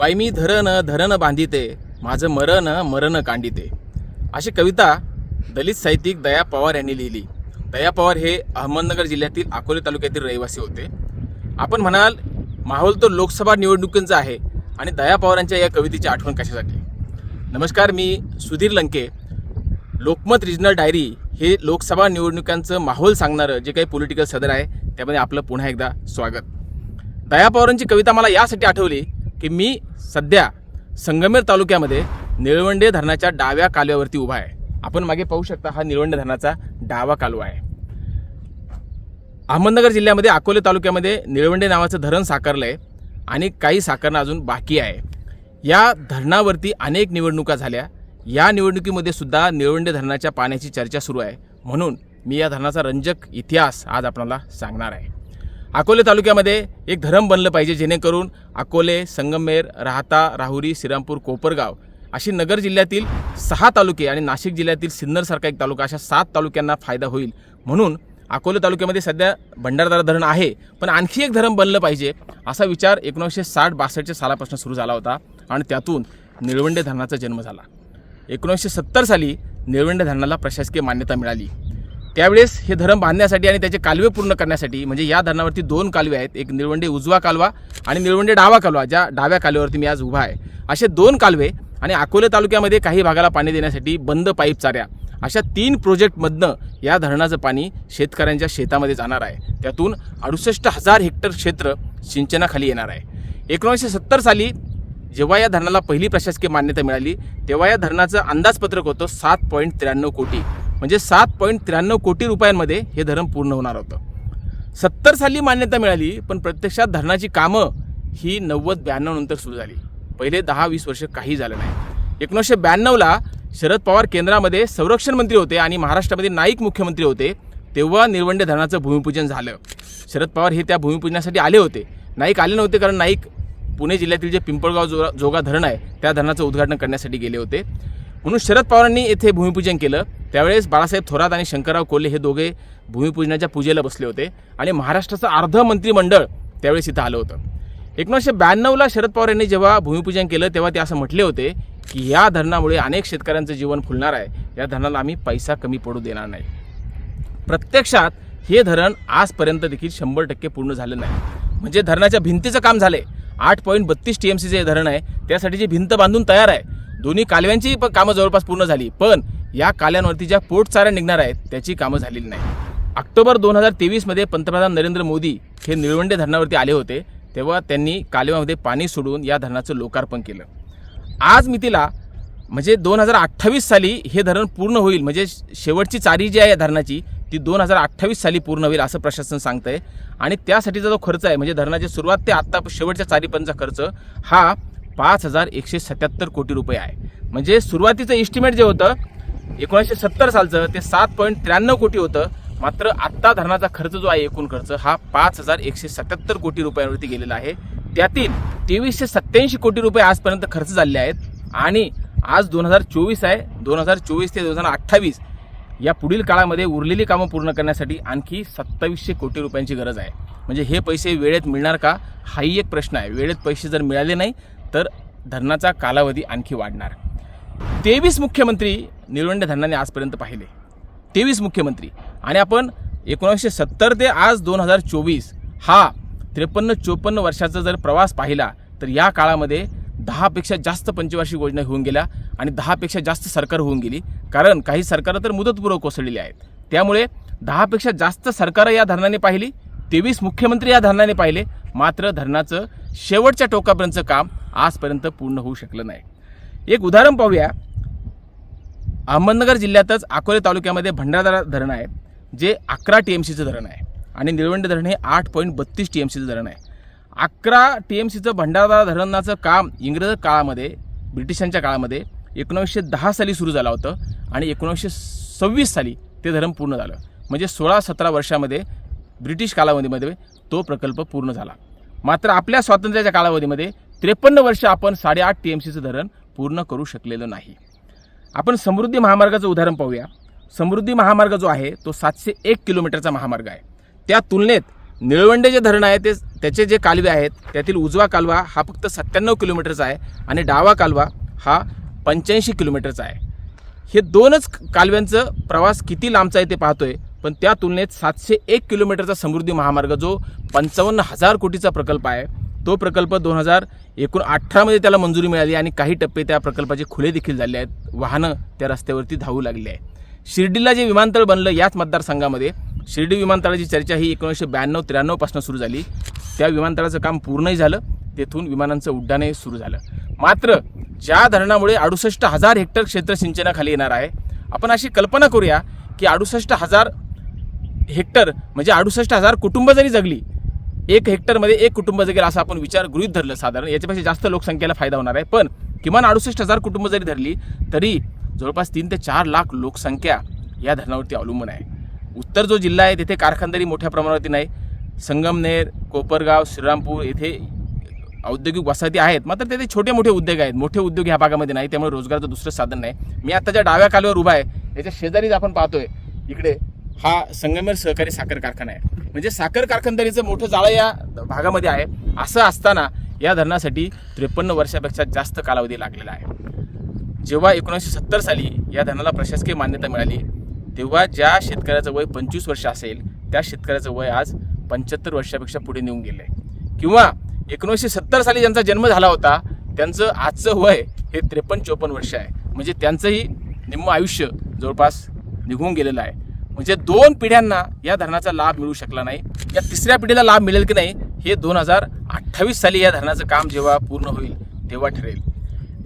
बाई मी धरण धरण बांधिते माझं मरण मरण कांडिते. अशी कविता दलित साहित्यिक दया पवार यांनी लिहिली. दया पवार हे अहमदनगर जिल्ह्यातील अकोले तालुक्यातील रहिवासी होते. आपण म्हणाल माहोल तर लोकसभा निवडणुकींचा आहे आणि दया पवारांच्या या कवितेची आठवण कशासाठी? नमस्कार मी सुधीर लंके. लोकमत रिजनल डायरी हे लोकसभा निवडणुकांचं माहोल सांगणारं जे काही पॉलिटिकल सदर आहे त्यामध्ये आपलं पुन्हा एकदा स्वागत. दया पवारांची कविता मला यासाठी आठवली की मी सध्या संगमेर तालुक्यामध्ये निळवंडे धरणाच्या डाव्या कालव्यावरती उभा आहे. आपण मागे पाहू शकता हा निळवंडे धरणाचा डावा कालवा आहे. अहमदनगर जिल्ह्यामध्ये अकोले तालुक्यामध्ये निळवंडे नावाचं धरण साकारलं आहे आणि काही साकारणं अजून बाकी आहे. या धरणावरती अनेक निवडणुका झाल्या. या निवडणुकीमध्ये सुद्धा निळवंडे धरणाच्या पाण्याची चर्चा सुरू आहे. म्हणून मी या धरणाचा रंजक इतिहास आज आपणाला सांगणार आहे. अकोले तालुक्यामध्ये एक धरम बनलं पाहिजे जेणेकरून अकोले संगमेर राहता राहुरी श्रीरामपूर कोपरगाव अशी नगर जिल्ह्यातील सहा तालुके आणि नाशिक जिल्ह्यातील सिन्नरसारखा एक तालुका अशा सात तालुक्यांना फायदा होईल. म्हणून अकोले तालुक्यामध्ये सध्या भंडारदारा धरण आहे पण आणखी एक धरण बनलं पाहिजे असा विचार एकोणीसशे साठ बासष्टच्या सालापासून सुरू झाला होता आणि त्यातून निळवंडे धरणाचा जन्म झाला. एकोणीसशे सत्तर साली निळवंडे धरणाला प्रशासकीय मान्यता मिळाली. त्यावेळेस हे धरण बांधण्यासाठी आणि त्याचे कालवे पूर्ण करण्यासाठी म्हणजे या धरणावरती दोन कालवे आहेत. एक निळवंडे उजवा कालवा आणि निळवंडे डावा कालवा ज्या डाव्या कालव्यावरती मी आज उभा आहे. असे दोन कालवे आणि अकोले तालुक्यामध्ये काही भागाला पाणी देण्यासाठी बंद पाईप चाऱ्या. अशा तीन प्रोजेक्टमधनं या धरणाचं पाणी शेतकऱ्यांच्या शेतामध्ये जाणार आहे. त्यातून अडुसष्ट हजार हेक्टर क्षेत्र सिंचनाखाली येणार आहे. एकोणीसशे सत्तर साली जेव्हा या धरणाला पहिली प्रशासकीय मान्यता मिळाली तेव्हा या धरणाचं अंदाजपत्रक होतं सात पॉईंट त्र्याण्णव कोटी. म्हणजे सात पॉईंट त्र्याण्णव कोटी रुपयांमध्ये हे धरण पूर्ण होणार होतं. सत्तर साली मान्यता मिळाली पण प्रत्यक्षात धरणाची कामं ही नव्वद ब्याण्णव नंतर सुरू झाली. पहिले दहा वीस वर्ष काही झालं नाही. एकोणीसशे ब्याण्णवला शरद पवार केंद्रामध्ये संरक्षण मंत्री होते आणि महाराष्ट्रामध्ये नाईक मुख्यमंत्री होते तेव्हा निळवंडे धरणाचं भूमिपूजन झालं. शरद पवार हे त्या भूमिपूजनासाठी आले होते. नाईक आले नव्हते कारण नाईक पुणे जिल्ह्यातील जे पिंपळगाव जो जोगा धरण आहे त्या धरणाचं उद्घाटन करण्यासाठी गेले होते. म्हणून शरद पवारांनी येथे भूमिपूजन केलं. त्यावेळेस बाळासाहेब थोरात आणि शंकरराव कोल्हे हे दोघे भूमिपूजनाच्या पूजेला बसले होते आणि महाराष्ट्राचं अर्ध मंत्रिमंडळ त्यावेळेस इथं आलं होतं. एकोणीसशे ब्याण्णवला शरद पवार यांनी जेव्हा भूमिपूजन केलं तेव्हा ते असं म्हटले होते की या धरणामुळे अनेक शेतकऱ्यांचं जीवन फुलणार आहे. या धरणाला आम्ही पैसा कमी पडू देणार नाही. प्रत्यक्षात हे धरण आजपर्यंत देखील शंभर टक्के पूर्ण झालं नाही. म्हणजे धरणाच्या भिंतीचं काम झालंय. आठ पॉईंट बत्तीस टी एम सीचे हे धरण आहे. त्यासाठी जी भिंत बांधून तयार आहे दोन्ही कालव्यांची पण कामं जवळपास पूर्ण झाली पण या कालव्यांवरती ज्या पोटचाऱ्या निघणार आहेत त्याची कामं झालेली नाही. ऑक्टोबर दोन हजार तेवीसमध्ये पंतप्रधान नरेंद्र मोदी हे निळवंडे धरणावरती आले होते तेव्हा त्यांनी कालव्यामध्ये पाणी सोडून या धरणाचं लोकार्पण केलं. आज मितीला म्हणजे दोन हजार अठ्ठावीस साली हे धरण पूर्ण होईल म्हणजे शेवटची चारी जी आहे या धरणाची ती दोन हजार अठ्ठावीस साली पूर्ण होईल असं प्रशासन सांगतंय. आणि त्यासाठीचा जो खर्च आहे म्हणजे धरणाची सुरुवात ते आत्ता शेवटच्या चारीपर्यंतचा खर्च हा पाच हजार एकशे सत्याहत्तर कोटी रुपये आहे. म्हणजे सुरुवातीचं एस्टिमेट जे होतं एकोणीसशे सत्तर सालचं ते सात पॉईंट त्र्याण्णव कोटी होतं. मात्र आत्ता धरणाचा खर्च जो आहे एकूण खर्च हा पाच हजार एकशे सत्याहत्तर कोटी रुपयांवरती गेलेला आहे. त्यातील तेवीसशे सत्याऐंशी कोटी रुपये आजपर्यंत खर्च झालेले आहेत. आणि आज दोन हजार चोवीस आहे. दोन हजार चोवीस ते दोन हजार अठ्ठावीस या पुढील काळामध्ये उरलेली कामं पूर्ण करण्यासाठी आणखी सत्तावीसशे कोटी रुपयांची गरज आहे. म्हणजे हे पैसे वेळेत मिळणार का? हाही एक प्रश्न आहे. वेळेत पैसे जर मिळाले नाही तर धरणाचा कालावधी आणखी वाढणार. तेवीस मुख्यमंत्री निळवंडे धरणाने आजपर्यंत पाहिले. तेवीस मुख्यमंत्री. आणि आपण एकोणीसशे सत्तर ते आज दोन हजार चोवीस हा त्रेपन्न चोपन्न वर्षाचा जर प्रवास पाहिला तर या काळामध्ये दहापेक्षा जास्त पंचवार्षिक योजना होऊन गेल्या आणि दहापेक्षा जास्त सरकार होऊन गेली. कारण काही सरकारं तर मुदतपूर्व कोसळलेली आहेत. त्यामुळे दहापेक्षा जास्त सरकारं या धरणाने पाहिली तेवीस मुख्यमंत्री या धरणाने पाहिले. मात्र धरणाचं शेवटच्या टोकापर्यंतचं काम आजपर्यंत पूर्ण होऊ शकलं नाही. एक उदाहरण पाहूया. अहमदनगर जिल्ह्यातच अकोले तालुक्यामध्ये भंडारदरा धरण आहे जे अकरा टी एम सीचं धरण आहे आणि निळवंड धरण हे आठ पॉईंट बत्तीस टी एम सीचं धरण आहे. अकरा टी एम सीचं भंडारदरा धरणाचं काम इंग्रज काळामध्ये ब्रिटिशांच्या काळामध्ये एकोणीसशे दहा साली सुरू झालं होतं आणि एकोणीसशे सव्वीस साली ते धरण पूर्ण झालं. म्हणजे सोळा सतरा वर्षामध्ये ब्रिटिश कालावधीमध्ये तो प्रकल्प पूर्ण झाला. मात्र आपल्या स्वातंत्र्याच्या कालावधीमध्ये त्रेपन्न वर्ष आपण साडेआठ टी एम सीचं धरण पूर्ण करू शकलेलं नाही. आपण समृद्धी महामार्गाचं उदाहरण पाहूया. समृद्धी महामार्ग जो आहे तो सातशे एक किलोमीटरचा महामार्ग आहे. त्या तुलनेत निळवंडे जे धरण आहे ते त्याचे जे कालवे आहेत त्यातील उजवा कालवा हा फक्त सत्त्याण्णव किलोमीटरचा आहे आणि डावा कालवा हा पंच्याऐंशी किलोमीटरचा आहे. हे दोनच कालव्यांचं प्रवास किती लांबचा आहे ते पाहतोय. पण त्या तुलनेत सातशे एक किलोमीटरचा समृद्धी महामार्ग जो पंचावन्न हजार कोटीचा प्रकल्प आहे तो प्रकल्प दोन हजार एकूण अठरामध्ये त्याला मंजुरी मिळाली आणि काही टप्पे त्या प्रकल्पाचे खुले देखील झाले आहेत. वाहनं त्या रस्त्यावरती धावू लागली आहे शिर्डीला जे विमानतळ बनलं याच मतदारसंघामध्ये शिर्डी विमानतळाची चर्चा ही एकोणीसशे ब्याण्णव त्र्याण्णवपासून सुरू झाली. त्या विमानतळाचं काम पूर्णही झालं. तेथून विमानांचं उड्डाणही सुरू झालं. मात्र ज्या धरणामुळे अडुसष्ट हजार हेक्टर क्षेत्र सिंचनाखाली येणार आहे आपण अशी कल्पना करूया की अडुसष्ट हजार हेक्टर म्हणजे अडुसष्ट हजार कुटुंब जरी जगली एक हेक्टरमध्ये एक कुटुंब जगेल असं आपण विचार गृहित धरलं साधारण. याच्यापेक्षा जास्त लोकसंख्येला फायदा होणार आहे. पण किमान अडुसष्ट हजार कुटुंब जरी धरली तरी जवळपास तीन ते चार लाख लोकसंख्या या धरणावरती अवलंबून आहे. उत्तर जो जिल्हा आहे तिथे कारखानदारी मोठ्या प्रमाणावरती नाही. संगमनेर कोपरगाव श्रीरामपूर येथे औद्योगिक वसाहती आहेत. मात्र तेथे छोटे मोठे उद्योग आहेत. मोठे उद्योग ह्या भागामध्ये नाही त्यामुळे रोजगाराचं दुसरं साधन नाही. मी आता ज्या डाव्या कालवर उभा आहे याच्या शेजारीच आपण पाहतोय. इकडे हा संगमेर सहकारी साखर कारखाना आहे. म्हणजे साखर कारखानदारीचं मोठं जाळं या भागामध्ये आहे. असं असताना या धरणासाठी त्रेपन्न वर्षापेक्षा जास्त कालावधी लागलेला आहे. जेव्हा एकोणीसशे सत्तर साली या धरणाला प्रशासकीय मान्यता मिळाली तेव्हा ज्या शेतकऱ्याचं वय पंचवीस वर्ष असेल त्या शेतकऱ्याचं वय आज पंच्याहत्तर वर्षापेक्षा पुढे निघून गेलं आहे किंवा एकोणीसशे सत्तर साली ज्यांचा जन्म झाला होता त्यांचं आजचं वय हे त्रेपन्न चोपन्न वर्ष आहे. म्हणजे त्यांचंही निम्म आयुष्य जवळपास निघून गेलेलं आहे. म्हणजे दोन पिढ्यांना या धरणाचा लाभ मिळू शकला नाही. या तिसऱ्या पिढीला लाभ मिळेल की नाही हे दोन हजार अठ्ठावीस साली या धरणाचं काम जेव्हा पूर्ण होईल तेव्हा ठरेल.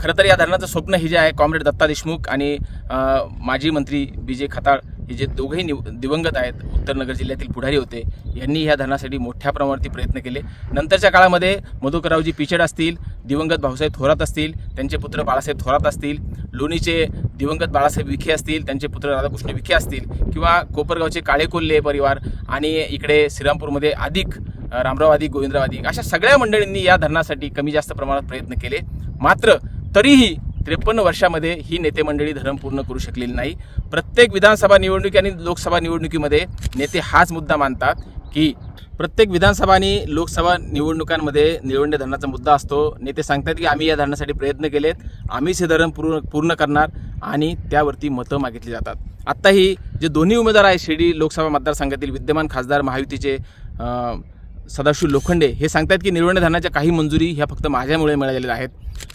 खरं तर या धरणाचं स्वप्न हे जे आहे कॉम्रेड दत्ता देशमुख आणि माजी मंत्री बी जे खताळ हे जे दोघेही निव दिवंगत आहेत उत्तरनगर जिल्ह्यातील पुढारी होते यांनी ह्या धरणासाठी मोठ्या प्रमाणावरती प्रयत्न केले. नंतरच्या काळामध्ये मधुकररावजी पिचड असतील दिवंगत भाऊसाहेब थोरात असतील त्यांचे पुत्र बाळासाहेब थोरात असतील लोणीचे दिवंगत बाळासाहेब विखे असतील त्यांचे पुत्र राधाकृष्ण विखे असतील किंवा कोपरगावचे काळे कोल्हे परिवार आणि इकडे श्रीरामपूरमध्ये अधिक अ, रामराव अधिक गोविंदराव अधिक अशा सगळ्या मंडळींनी या धरणासाठी कमी जास्त प्रमाणात प्रयत्न केले. मात्र तरीही त्रेपन्न वर्षामध्ये ही नेते मंडळी धरम पूर्ण करू शकलेली नाही. प्रत्येक विधानसभा निवडणुकी आणि लोकसभा निवडणुकीमध्ये नेते हाच मुद्दा मानतात की प्रत्येक विधानसभा आणि लोकसभा निवडणुकांमध्ये निवडणे धरणाचा मुद्दा असतो. नेते सांगतात की आम्ही या धरणासाठी प्रयत्न केलेत. आम्हीच हे धरण पूर्ण पूर्ण करणार आणि त्यावरती मतं मागितली जातात. आत्ताही जे दोन्ही उमेदवार आहेत शिर्डी लोकसभा मतदारसंघातील विद्यमान खासदार महायुतीचे सदाशिव लोखंडे हे सांगतात की निवडणे धरणाच्या काही मंजुरी ह्या फक्त माझ्यामुळे मिळालेल्या आहेत.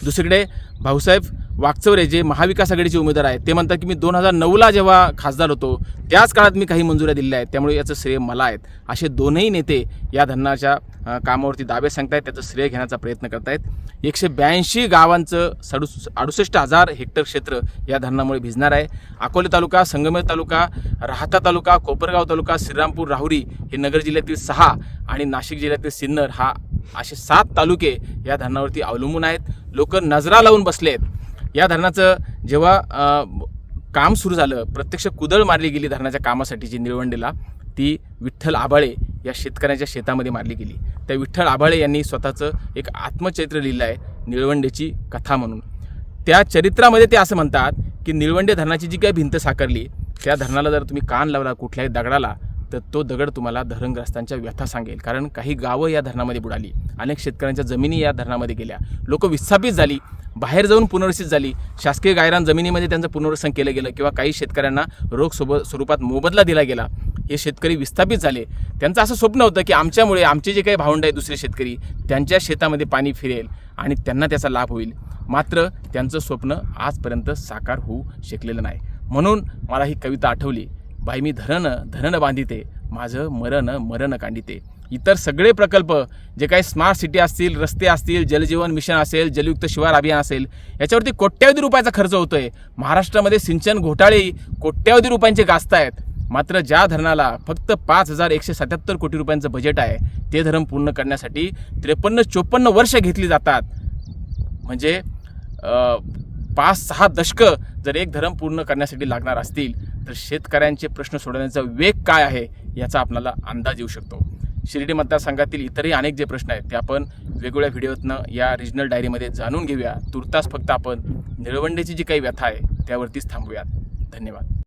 दुसरीकडे भाऊसाहेब वागचौरे जे महाविकास आघाडीचे उमेदवार आहेत ते म्हणतात की मी दोन हजार नऊला जेव्हा खासदार होतो त्याच काळात मी काही मंजुऱ्या दिलेल्या आहेत. त्यामुळे याचं श्रेय मला आहेत. असे दोनही नेते या धरणाच्या कामावरती दावे सांगतायत त्याचं श्रेय घेण्याचा प्रयत्न करतायत. एकशे ब्याऐंशी गावांचं सडू अडुसष्ट हजार हेक्टर क्षेत्र या धरणामुळे भिजणार आहे. अकोले तालुका संगमेर तालुका राहता तालुका कोपरगाव तालुका श्रीरामपूर राहुरी हे नगर जिल्ह्यातील सहा आणि नाशिक जिल्ह्यातील सिन्नर हा असे सात तालुके या धरणावरती अवलंबून आहेत. लोक नजरा लावून बसले आहेत या धरणाचं जेव्हा काम सुरू झालं प्रत्यक्ष कुदळ मारली गेली धरणाच्या कामासाठी जी निळवंडेला ती विठ्ठल आबाळे या शेतकऱ्याच्या शेतामध्ये मारली गेली. त्या विठ्ठल आबाळे यांनी स्वतःचं एक आत्मचरित्र लिहिलं आहे निळवंडेची कथा म्हणून. त्या चरित्रामध्ये ते असं म्हणतात की निळवंडे धरणाची जी काही भिंत साकारली त्या धरणाला जर तुम्ही कान लावला कुठल्याही दगडाला तर तो दगड तुम्हाला धरणग्रस्तांच्या व्यथा सांगेल. कारण काही गावं या धरणामध्ये बुडाली. अनेक शेतकऱ्यांच्या जमिनी या धरणामध्ये गेल्या. लोक विस्थापित झाली. बाहेर जाऊन पुनर्वसित झाली. शासकीय गायरान जमिनीमध्ये त्यांचं पुनर्वसन केलं गेलं किंवा काही शेतकऱ्यांना रोख सोबत स्वरूपात मोबदला दिला गेला. हे शेतकरी विस्थापित झाले. त्यांचं असं स्वप्न होतं की आमच्यामुळे आमचे जे काही भावंड आहेत दुसरे शेतकरी त्यांच्या शेतामध्ये पाणी फिरेल आणि त्यांना त्याचा लाभ होईल. मात्र त्यांचं स्वप्न आजपर्यंत साकार होऊ शकलेलं नाही. म्हणून मला ही कविता आठवली. बाई मी धरण धरण बांधिते. माझं मरण मरण कांडिते. इतर सगळे प्रकल्प जे काही स्मार्ट सिटी असतील रस्ते असतील जलजीवन मिशन असेल जलयुक्त शिवार अभियान असेल याच्यावरती कोट्यावधी रुपयाचा खर्च होतोय. महाराष्ट्रामध्ये सिंचन घोटाळे कोट्यावधी रुपयांचे गाजत आहेत मात्र ज्या धरणाला फक्त पाच हजार एकशे सत्याहत्तर कोटी रुपयांचं बजेट आहे ते धरण पूर्ण करण्यासाठी त्रेपन्न चोपन्न वर्ष घेतली जातात. म्हणजे पाच सहा दशकं जर एक धरण पूर्ण करण्यासाठी लागणार असतील तर शेतकऱ्यांचे प्रश्न सोडवण्याचा वेग काय आहे याचा आपल्याला अंदाज येऊ शकतो. शिर्डी मतदारसंघातील इतरही अनेक जे प्रश्न आहेत ते आपण वेगवेगळ्या व्हिडिओतनं या रिजनल डायरीमध्ये जाणून घेऊया. तुर्तास फक्त आपण निळवंडेची जी काही व्यथा आहे त्यावरतीच थांबूयात. धन्यवाद.